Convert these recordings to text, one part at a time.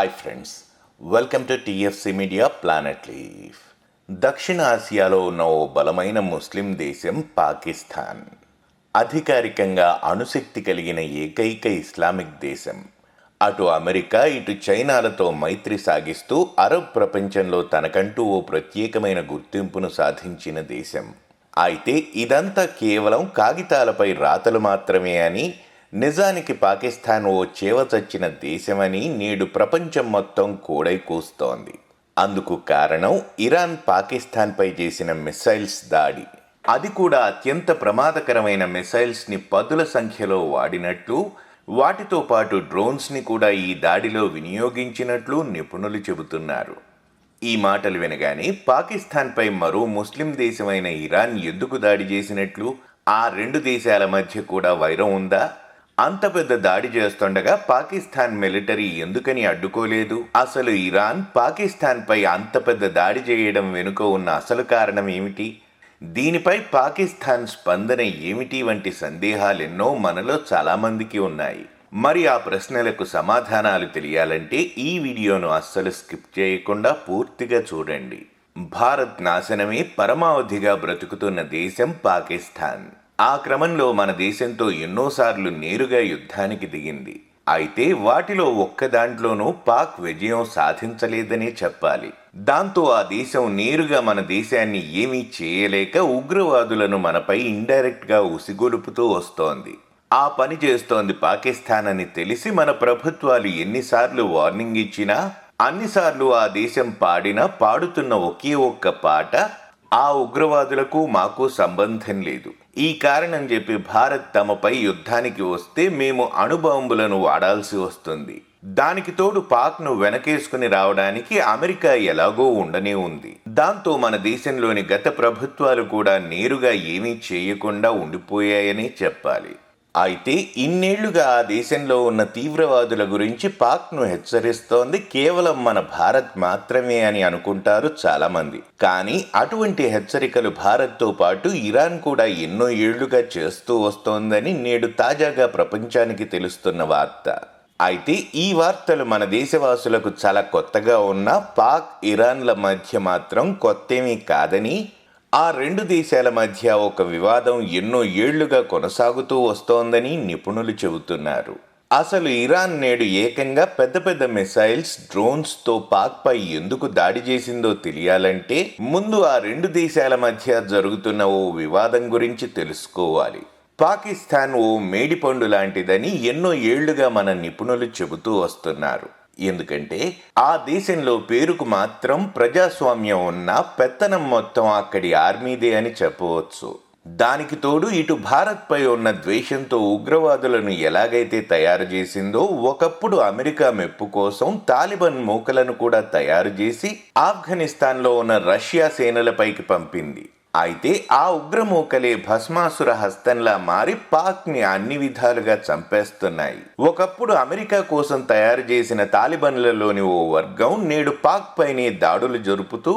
Hi friends welcome to TFC media planet leaf దక్షిణ ఆసియాలో ఉన్న ఓ బలమైన ముస్లిం దేశం పాకిస్తాన్. అధికారికంగా అణుశక్తి కలిగిన ఏకైక ఇస్లామిక్ దేశం. అటు అమెరికా ఇటు చైనాలతో మైత్రి సాగిస్తూ అరబ్ ప్రపంచంలో తనకంటూ ఓ ప్రత్యేకమైన గుర్తింపును సాధించిన దేశం. అయితే ఇదంతా కేవలం కాగితాలపై రాతలు మాత్రమే అని నిజానికి పాకిస్తాన్ ఓ చేవచచ్చిన దేశమని నేడు ప్రపంచం మొత్తం కూడై కూస్తోంది. అందుకు కారణం ఇరాన్ పాకిస్తాన్పై చేసిన మిసైల్స్ దాడి. అది కూడా అత్యంత ప్రమాదకరమైన మిసైల్స్ని పదుల సంఖ్యలో వాడినట్లు వాటితో పాటు డ్రోన్స్ని కూడా ఈ దాడిలో వినియోగించినట్లు నిపుణులు చెబుతున్నారు. ఈ మాటలు వినగానే పాకిస్తాన్పై మరో ముస్లిం దేశమైన ఇరాన్ ఎందుకు దాడి చేసినట్లు ఆ రెండు దేశాల మధ్య కూడా వైరం ఉందా? అంత పెద్ద దాడి చేస్తుండగా పాకిస్తాన్ మిలిటరీ ఎందుకని అడ్డుకోలేదు? అసలు ఇరాన్ పాకిస్తాన్పై అంత పెద్ద దాడి చేయడం వెనుక ఉన్న అసలు కారణం ఏమిటి? దీనిపై పాకిస్తాన్ స్పందన ఏమిటి వంటి సందేహాలెన్నో మనలో చాలామందికి ఉన్నాయి. మరి ఆ ప్రశ్నలకు సమాధానాలు తెలియాలంటే ఈ వీడియోను అస్సలు స్కిప్ చేయకుండా పూర్తిగా చూడండి. భారత్ నాశనమే పరమావధిగా బ్రతుకుతున్న దేశం పాకిస్తాన్. ఆ క్రమంలో మన దేశంతో ఎన్నోసార్లు నేరుగా యుద్ధానికి దిగింది. అయితే వాటిలో ఒక్క దాంట్లోనూ పాక్ విజయం సాధించలేదనే చెప్పాలి. దాంతో ఆ దేశం నేరుగా మన దేశాన్ని ఏమీ చేయలేక ఉగ్రవాదులను మనపై ఇండైరెక్ట్గా ఉసిగొలుపుతూ వస్తోంది. ఆ పని చేస్తోంది పాకిస్తాన్ అని తెలిసి మన ప్రభుత్వాలు ఎన్నిసార్లు వార్నింగ్ ఇచ్చినా అన్నిసార్లు ఆ దేశం పాడిన పాడుతున్న ఒకే ఒక్క పాట ఆ ఉగ్రవాదులకు మాకు సంబంధం లేదు. ఈ కారణం చెప్పి భారత్ తమపై యుద్ధానికి వస్తే మేము అణుబాంబులను వాడాల్సి వస్తుంది. దానికి తోడు పాక్ను వెనకేసుకుని రావడానికి అమెరికా ఎలాగో ఉండనే ఉంది. దాంతో మన దేశంలోని గత ప్రభుత్వాలు కూడా నేరుగా ఏమీ చేయకుండా ఉండిపోయాయని చెప్పాలి. అయితే ఇన్నేళ్ళుగా ఆ దేశంలో ఉన్న తీవ్రవాదుల గురించి పాక్ను హెచ్చరిస్తోంది. కేవలం మన భారత్ మాత్రమే అని అనుకుంటారు చాలామంది. కానీ అటువంటి హెచ్చరికలు భారత్తో పాటు ఇరాన్ కూడా ఎన్నో ఏళ్ళుగా చేస్తూ వస్తోందని నేడు తాజాగా ప్రపంచానికి తెలుస్తున్న వార్త. అయితే ఈ వార్తలు మన దేశవాసులకు చాలా కొత్తగా ఉన్న పాక్ ఇరాన్ల మధ్య మాత్రం కొత్తేమీ కాదని ఆ రెండు దేశాల మధ్య ఒక వివాదం ఎన్నో ఏళ్ళుగా కొనసాగుతూ వస్తోందని నిపుణులు చెబుతున్నారు. అసలు ఇరాన్ నేడు ఏకంగా పెద్ద పెద్ద మిసైల్స్ డ్రోన్స్తో పాక్పై ఎందుకు దాడి చేసిందో తెలియాలంటే ముందు ఆ రెండు దేశాల మధ్య జరుగుతున్న ఓ వివాదం గురించి తెలుసుకోవాలి. పాకిస్తాన్ ఓ మేడిపండు లాంటిదని ఎన్నో ఏళ్ళుగా మన నిపుణులు చెబుతూ వస్తున్నారు. ఎందుకంటే ఆ దేశంలో పేరుకు మాత్రం ప్రజాస్వామ్యం ఉన్న పెత్తనం మొత్తం అక్కడి ఆర్మీదే అని చెప్పవచ్చు. దానికి తోడు ఇటు భారత్పై ఉన్న ద్వేషంతో ఉగ్రవాదులను ఎలాగైతే తయారు చేసిందో ఒకప్పుడు అమెరికా మెప్పు కోసం తాలిబాన్ మూకలను కూడా తయారు చేసి ఆఫ్ఘనిస్తాన్లో ఉన్న రష్యా సేనలపైకి పంపింది. అయితే ఆ ఉగ్రమూకలే భస్మాసుర హస్తంలా మారి పాక్ని అన్ని విధాలుగా చంపేస్తున్నాయి. ఒకప్పుడు అమెరికా కోసం తయారు చేసిన తాలిబన్లలోని ఓ వర్గం నేడు పాక్ పైనే దాడులు జరుపుతూ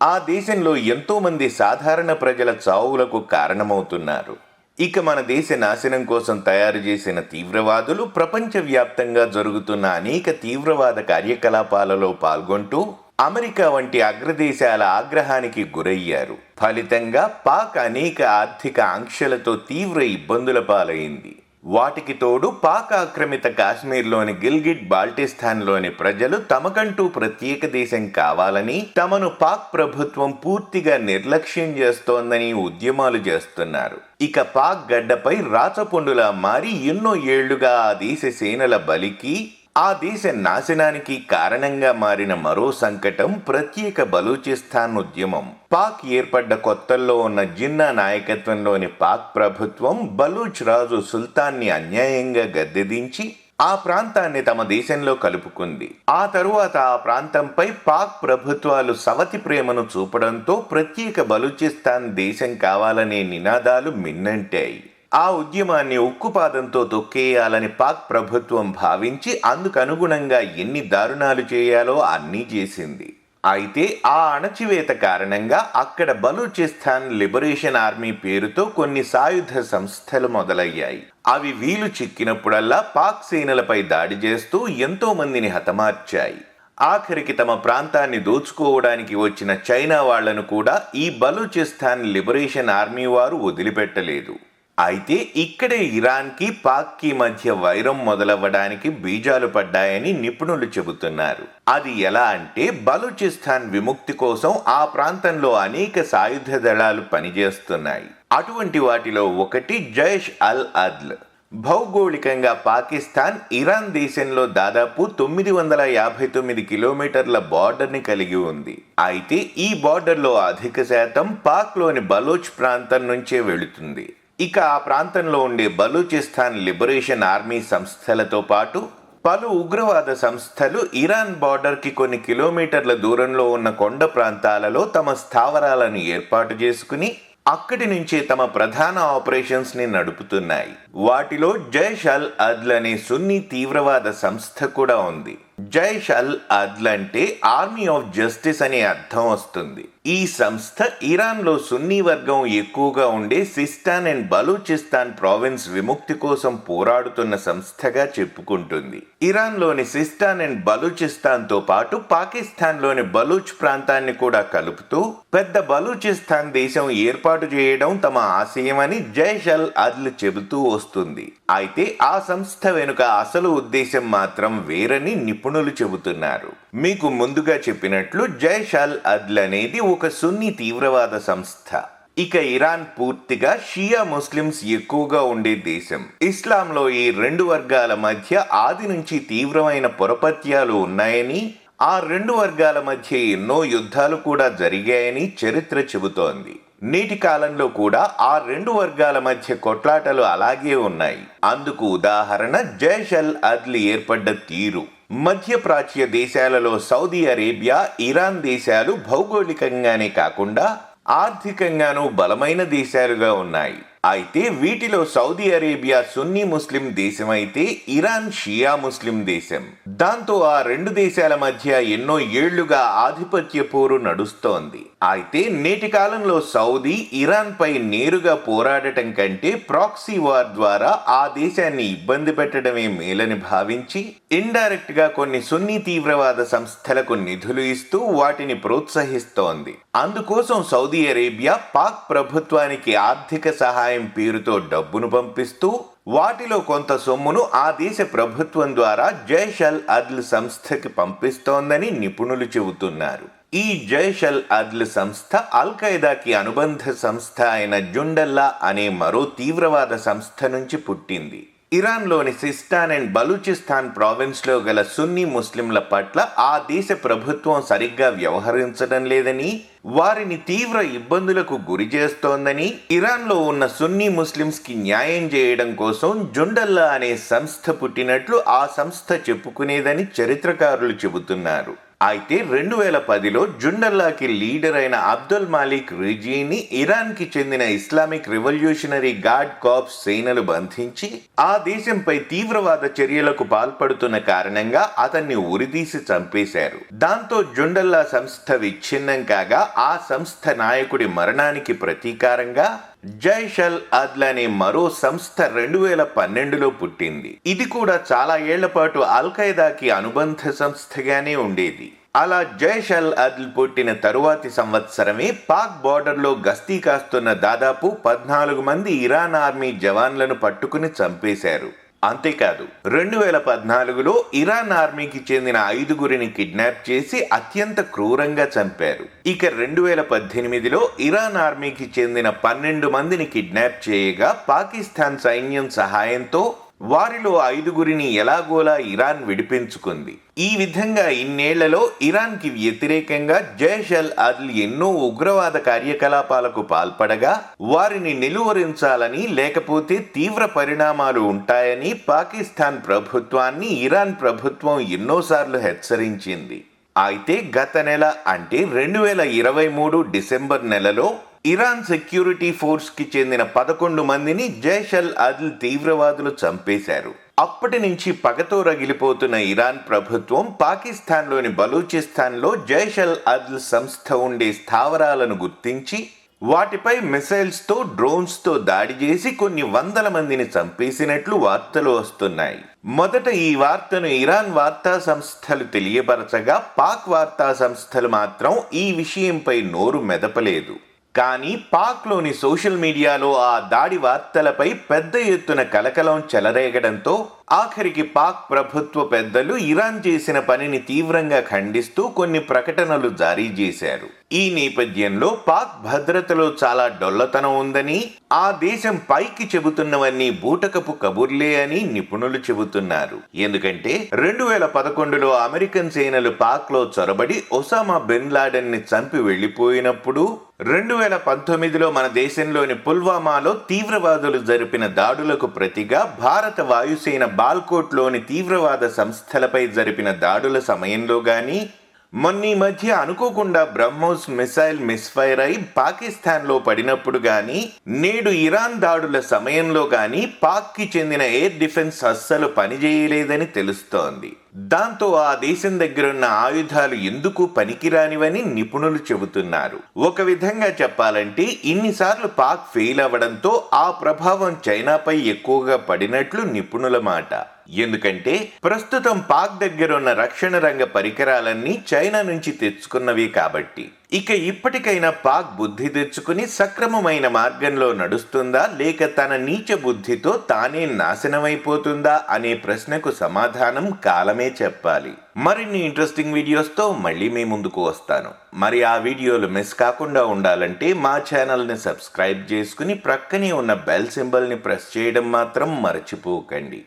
ఆ దేశంలో ఎంతో మంది సాధారణ ప్రజల చావులకు కారణమవుతున్నారు. ఇక మన దేశ నాశనం కోసం తయారు చేసిన తీవ్రవాదులు ప్రపంచవ్యాప్తంగా జరుగుతున్న అనేక తీవ్రవాద కార్యకలాపాలలో పాల్గొంటూ అమెరికా వంటి అగ్రదేశాల ఆగ్రహానికి గురయ్యారు. ఫలితంగా పాక్ అనేక ఆర్థిక ఆంక్షలతో తీవ్ర ఇబ్బందుల పాలైంది. వాటికి తోడు పాక్ ఆక్రమిత కాశ్మీర్లోని గిల్గిట్ బాల్టిస్తాన్లోని ప్రజలు తమకంటూ ప్రత్యేక దేశం కావాలని తమను పాక్ ప్రభుత్వం పూర్తిగా నిర్లక్ష్యం చేస్తోందని ఉద్యమాలు చేస్తున్నారు. ఇక పాక్ గడ్డపై రాచపుండులా మారి ఎన్నో ఏళ్ళుగా ఆ దేశ సేనల బలికి ఆ దేశ నాశనానికి కారణంగా మారిన మరో సంకటం ప్రత్యేక బలూచిస్తాన్ ఉద్యమం పాక్ ఏర్పడ్డ కొత్తల్లో ఉన్న జిన్నా నాయకత్వంలోని పాక్ ప్రభుత్వం బలూచ్ రాజు సుల్తాన్ని అన్యాయంగా గద్దెదించి ఆ ప్రాంతాన్ని తమ దేశంలో కలుపుకుంది. ఆ తరువాత ఆ ప్రాంతంపై పాక్ ప్రభుత్వాలు సవతి ప్రేమను చూపడంతో ప్రత్యేక బలూచిస్తాన్ దేశం కావాలనే నినాదాలు మిన్నంటాయి. ఆ ఉద్యమాన్ని ఉక్కుపాదంతో తొక్కేయాలని పాక్ ప్రభుత్వం భావించి అందుకనుగుణంగా ఎన్ని దారుణాలు చేయాలో అన్నీ చేసింది. అయితే ఆ అణచివేత కారణంగా అక్కడ బలూచిస్తాన్ లిబరేషన్ ఆర్మీ పేరుతో కొన్ని సాయుధ సంస్థలు మొదలయ్యాయి. అవి వీలు చిక్కినప్పుడల్లా పాక్ సేనలపై దాడి చేస్తూ ఎంతో మందిని హతమార్చాయి. ఆఖరికి తమ ప్రాంతాన్ని దోచుకోవడానికి వచ్చిన చైనా వాళ్ళను కూడా ఈ బలూచిస్తాన్ లిబరేషన్ ఆర్మీ వారు వదిలిపెట్టలేదు. అయితే ఇక్కడే ఇరాన్కి పాక్కి మధ్య వైరం మొదలవ్వడానికి బీజాలు పడ్డాయని నిపుణులు చెబుతున్నారు. అది ఎలా అంటే బలూచిస్తాన్ విముక్తి కోసం ఆ ప్రాంతంలో అనేక సాయుధ దళాలు పనిచేస్తున్నాయి. అటువంటి వాటిలో ఒకటి జైష్ అల్ అద్ల్. భౌగోళికంగా పాకిస్తాన్ ఇరాన్ దేశంలో దాదాపు తొమ్మిది వందల యాభై తొమ్మిది కిలోమీటర్ల బార్డర్ని కలిగి ఉంది. అయితే ఈ బార్డర్లో అధిక శాతం పాక్లోని బలోచ్ ప్రాంతం నుంచే వెళుతుంది. ఇక ఆ ప్రాంతంలో ఉండే బలూచిస్తాన్ లిబరేషన్ ఆర్మీ సంస్థలతో పాటు పలు ఉగ్రవాద సంస్థలు ఇరాన్ బార్డర్కి కొన్ని కిలోమీటర్ల దూరంలో ఉన్న కొండ ప్రాంతాలలో తమ స్థావరాలను ఏర్పాటు చేసుకుని అక్కడి నుంచే తమ ప్రధాన ఆపరేషన్స్ని నడుపుతున్నాయి. వాటిలో జైష్ అల్ అద్ల్ అనే సున్నీ తీవ్రవాద సంస్థ కూడా ఉంది. జైష్ అల్ అద్ల్ అంటే ఆర్మీ ఆఫ్ జస్టిస్ అనే అర్థం వస్తుంది. ఈ సంస్థ ఇరాన్లో సున్నీ వర్గం ఎక్కువగా ఉండే సిస్టాన్ అండ్ బలూచిస్తాన్ ప్రావిన్స్ విముక్తి కోసం పోరాడుతున్న సంస్థగా చెప్పుకుంటుంది. ఇరాన్లోని సిస్టాన్ అండ్ బలూచిస్తాన్తో పాటు పాకిస్తాన్లోని బలూచ్ ప్రాంతాన్ని కూడా కలుపుతూ పెద్ద బలూచిస్తాన్ దేశం ఏర్పాటు చేయడం తమ ఆశయమని జైష్ అల్ అద్ల్ చెబుతూ వస్తుంది అయితే ఆ సంస్థ వెనుక అసలు ఉద్దేశం మాత్రం వేరని నిపుణులు చెబుతున్నారు. మీకు ముందుగా చెప్పినట్లు జైషాల్ అద్ల్ అనేది ఒక సున్ని తీవ్రవాద సంస్థ. ఇక ఇరాన్ పూర్తిగా షియా ముస్లిమ్స్ ఎక్కువగా ఉండే దేశం. ఇస్లాంలో ఈ రెండు వర్గాల మధ్య ఆది నుంచి తీవ్రమైన పొరపత్యాలు ఉన్నాయని ఆ రెండు వర్గాల మధ్య ఎన్నో యుద్ధాలు కూడా జరిగాయని చరిత్ర చెబుతోంది. నేటి కాలంలో కూడా ఆ రెండు వర్గాల మధ్య కొట్లాటలు అలాగే ఉన్నాయి. అందుకు ఉదాహరణ జైష్ అల్ ఏర్పడ్డ తీరు. మధ్య ప్రాచ్య దేశాలలో సౌదీ అరేబియా ఇరాన్ దేశాలు భౌగోళికంగానే కాకుండా ఆర్థికంగానూ బలమైన దేశాలుగా ఉన్నాయి. అయితే వీటిలో సౌదీ అరేబియా సున్నీ ముస్లిం దేశం అయితే ఇరాన్ షియా ముస్లిం దేశం. దాంతో ఆ రెండు దేశాల మధ్య ఎన్నో ఏళ్ళుగా ఆధిపత్య పోరు నడుస్తోంది. అయితే నేటి కాలంలో సౌదీ ఇరాన్ పై నేరుగా పోరాడటం కంటే ప్రాక్సీ వార్ ద్వారా ఆ దేశాన్ని ఇబ్బంది పెట్టడమే మేలని భావించి ఇండైరెక్ట్గా కొన్ని సున్నీ తీవ్రవాద సంస్థలకు నిధులు ఇస్తూ వాటిని ప్రోత్సహిస్తోంది. అందుకోసం సౌదీ అరేబియా పాక్ ప్రభుత్వానికి ఆర్థిక సహాయం పేరుతో డబ్బును పంపిస్తూ వాటిలో కొంత సొమ్మును ఆ దేశ ప్రభుత్వం ద్వారా జైష్ అల్ అద్ల్ సంస్థకి పంపిస్తోందని నిపుణులు చెబుతున్నారు. ఈ జైష్ అల్ అద్ల్ సంస్థ అల్ ఖైదాకి అనుబంధ సంస్థ అయిన జుండల్లా అనే మరో తీవ్రవాద సంస్థ నుంచి పుట్టింది. ఇరాన్లోని సిస్టాన్ అండ్ బలూచిస్తాన్ ప్రావిన్స్లో గల సున్నీ ముస్లింల పట్ల ఆ దేశ ప్రభుత్వం సరిగ్గా వ్యవహరించడం లేదని వారిని తీవ్ర ఇబ్బందులకు గురి చేస్తోందని ఇరాన్లో ఉన్న సున్నీ ముస్లింస్కి న్యాయం చేయడం కోసం జుండల్లా అనే సంస్థ పుట్టినట్లు ఆ సంస్థ చెప్పుకునేదని చరిత్రకారులు చెబుతున్నారు. అయితే రెండు వేల పదిలో జుండల్లాకి లీడర్ అయిన అబ్దుల్ మాలిక్ రిజీని ఇరాన్కి చెందిన ఇస్లామిక్ రివల్యూషనరీ గార్డ్ కాప్స్ సేనలు బంధించి ఆ దేశంపై తీవ్రవాద చర్యలకు పాల్పడుతున్న కారణంగా అతన్ని ఉరిదీసి చంపేశారు. దాంతో జుండల్లా సంస్థ విచ్ఛిన్నం కాగా ఆ సంస్థ నాయకుడి మరణానికి ప్రతీకారంగా జైషల్ అద్ల్ అనే మరో సంస్థ రెండు వేల పన్నెండులో పుట్టింది. ఇది కూడా చాలా ఏళ్ళ పాటు అల్ ఖైదాకి అనుబంధ సంస్థగానే ఉండేది. అలా జైష్ అల్ అద్ల్ పుట్టిన తరువాతి సంవత్సరమే పాక్ బార్డర్లో గస్తీ కాస్తున్న దాదాపు పద్నాలుగు మంది ఇరాన్ ఆర్మీ జవాన్లను పట్టుకుని చంపేశారు. అంతేకాదు రెండు వేల పద్నాలుగులో ఇరాన్ ఆర్మీకి చెందిన ఐదుగురిని కిడ్నాప్ చేసి అత్యంత క్రూరంగా చంపారు. ఇక రెండు వేల పద్దెనిమిదిలో ఇరాన్ ఆర్మీకి చెందిన పన్నెండు మందిని కిడ్నాప్ చేయగా పాకిస్తాన్ సైన్యం సహాయంతో వారిలో ఐదుగురిని ఎలాగోలా ఇరాన్ విడిపించుకుంది. ఈ విధంగా ఇన్నేళ్ళలో ఇరాన్కి వ్యతిరేకంగా జైష్ అల్ అద్ల్ ఎన్నో ఉగ్రవాద కార్యకలాపాలకు పాల్పడగా వారిని నిలువరించాలని లేకపోతే తీవ్ర పరిణామాలు ఉంటాయని పాకిస్తాన్ ప్రభుత్వాన్ని ఇరాన్ ప్రభుత్వం ఎన్నోసార్లు హెచ్చరించింది. అయితే గత నెల అంటే రెండు వేల ఇరవై మూడు డిసెంబర్ నెలలో ఇరాన్ సెక్యూరిటీ ఫోర్స్కి చెందిన పదకొండు మందిని జైష్ అల్ తీవ్రవాదులు చంపేశారు. అప్పటి నుంచి పగతో రగిలిపోతున్న ఇరాన్ ప్రభుత్వం పాకిస్తాన్లోని బలూచిస్తాన్లో జైష్ అల్ సంస్థ ఉండే స్థావరాలను గుర్తించి వాటిపై మిసైల్స్తో డ్రోన్స్తో దాడి చేసి కొన్ని వందల మందిని చంపేసినట్లు వార్తలు వస్తున్నాయి. మొదట ఈ వార్తను ఇరాన్ వార్తా సంస్థలు తెలియపరచగా పాక్ వార్తా సంస్థలు మాత్రం ఈ విషయంపై నోరు మెదపలేదు. కానీ పాక్లోని సోషల్ మీడియాలో ఆ దాడి వార్తలపై పెద్ద ఎత్తున కలకలం చెలరేగడంతో ఆఖరికి పాక్ ప్రభుత్వ పెద్దలు ఇరాన్ చేసిన పనిని తీవ్రంగా ఖండిస్తూ కొన్ని ప్రకటనలు జారీ చేశారు. ఈ నేపథ్యంలో పాక్ భద్రతలో చాలా డొల్లతనం ఉందని ఆ దేశం పైకి చెబుతున్నవన్నీ బూటకపు కబుర్లే అని నిపుణులు చెబుతున్నారు. ఎందుకంటే రెండు వేల పదకొండులో అమెరికన్ సేనలు పాక్లో చొరబడి ఒసామా బిన్ లాడెన్ని చంపి వెళ్ళిపోయినప్పుడు రెండు వేల పంతొమ్మిదిలో మన దేశంలోని పుల్వామాలో తీవ్రవాదులు జరిపిన దాడులకు ప్రతిగా భారత వాయుసేన బాల్కోట్లోని తీవ్రవాద సంస్థలపై జరిపిన దాడుల సమయంలో కానీ మొన్నీ మధ్య అనుకోకుండా బ్రహ్మోస్ మిసైల్ మిస్ఫైర్ అయి పాకిస్తాన్లో పడినప్పుడు కానీ నేడు ఇరాన్ దాడుల సమయంలో కానీ పాక్కి చెందిన ఎయిర్ డిఫెన్స్ అస్సలు పనిచేయలేదని తెలుస్తోంది. దాంతో ఆ దేశం దగ్గరున్న ఆయుధాలు ఎందుకు పనికిరానివని నిపుణులు చెబుతున్నారు. ఒక విధంగా చెప్పాలంటే ఇన్నిసార్లు పాక్ ఫెయిల్ అవ్వడంతో ఆ ప్రభావం చైనాపై ఎక్కువగా పడినట్లు నిపుణుల మాట. ఎందుకంటే ప్రస్తుతం పాక్ దగ్గర ఉన్న రక్షణ రంగ పరికరాలన్నీ చైనా నుంచి తెచ్చుకున్నవి కాబట్టి. ఇక ఇప్పటికైనా పాక్ బుద్ధి తెచ్చుకుని సక్రమమైన మార్గంలో నడుస్తుందా లేక తన నీచ బుద్ధితో తానే నాశనమైపోతుందా అనే ప్రశ్నకు సమాధానం కాలమే చెప్పాలి. మరిన్ని ఇంట్రెస్టింగ్ వీడియోస్తో మళ్ళీ మీ ముందుకు వస్తాను. మరి ఆ వీడియోలు మిస్ కాకుండా ఉండాలంటే మా ఛానల్ని సబ్స్క్రైబ్ చేసుకుని ప్రక్కనే ఉన్న బెల్ సింబల్ని ప్రెస్ చేయడం మాత్రం మర్చిపోకండి.